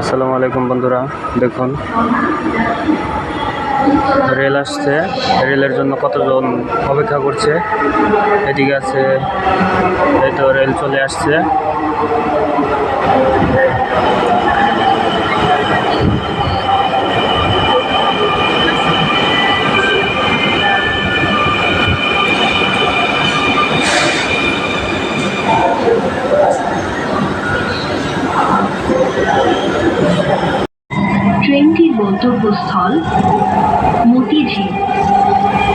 আসসালামু আলাইকুম বন্ধুরা, দেখুন। রেল আসছে। রেলের জন্য কতজন অপেক্ষা করছে? এদিকে আছে, এই তো রেল চলে আসছে। গন্তব্যস্থল মতিঝিল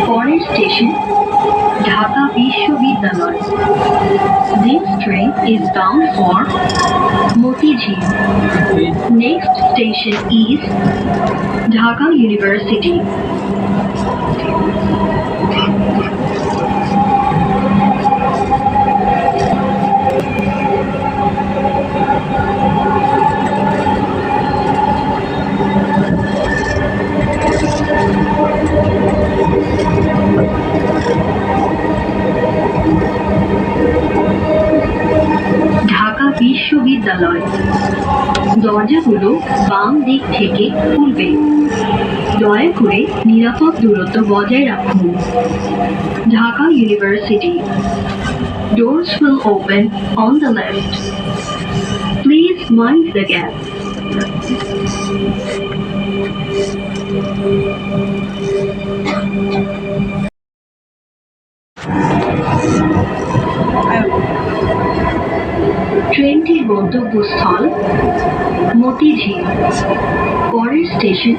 পরের স্টেশন ঢাকা বিশ্ববিদ্যালয় This train is bound for Motijheel. Next station is Dhaka University. বিশ্ববিদ্যালয় দরজাগুলো বাম দিক থেকে খুলবে দয়া করে নিরাপদ দূরত্ব বজায় রাখুন Dhaka university Doors will open on the left. Please mind the gap. ট্রেনটির গন্তব্যস্থল মতিঝিল পরের স্টেশন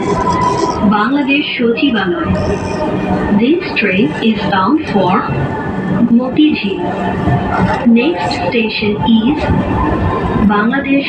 বাংলাদেশ সচিবালয় This train is bound for Motijheel. Next station is Bangladesh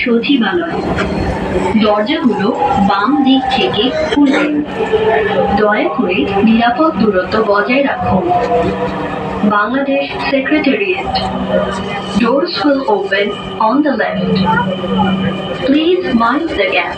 সচিবালয়। দরজাগুলো বাম দিক থেকে খুলবে দয়া করে নিরাপদ দূরত্ব বজায় রাখুন। Bangladesh secretariat. Doors will open on the left. Please mind the gap.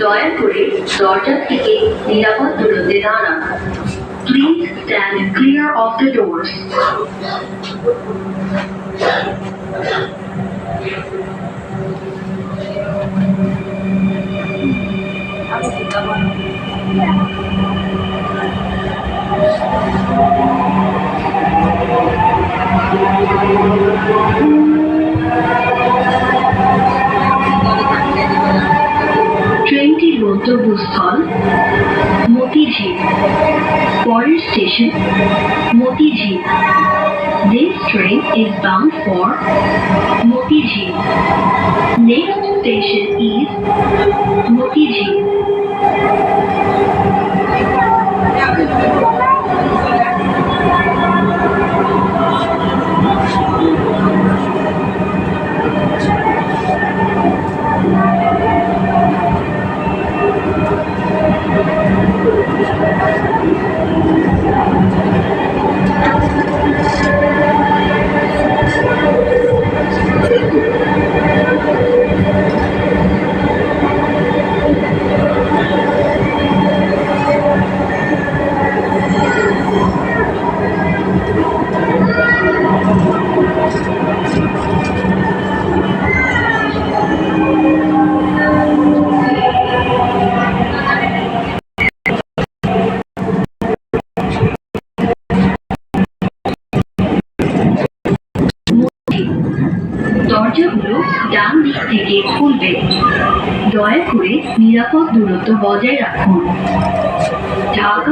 দয়া করে দরজা থেকে নিরাপদ দূরত্বে দাঁড়ান please stand clear of the doors ট্রেনটির গন্তব্যস্থল মতিঝিল পরের station Motijheel This train is bound for Motijheel. Next station is Motijheel. থেকে খুলবে। দয়া করে নিরাপদ দূরত্ব বজায় রাখুন। ঢাকা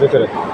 Gracias.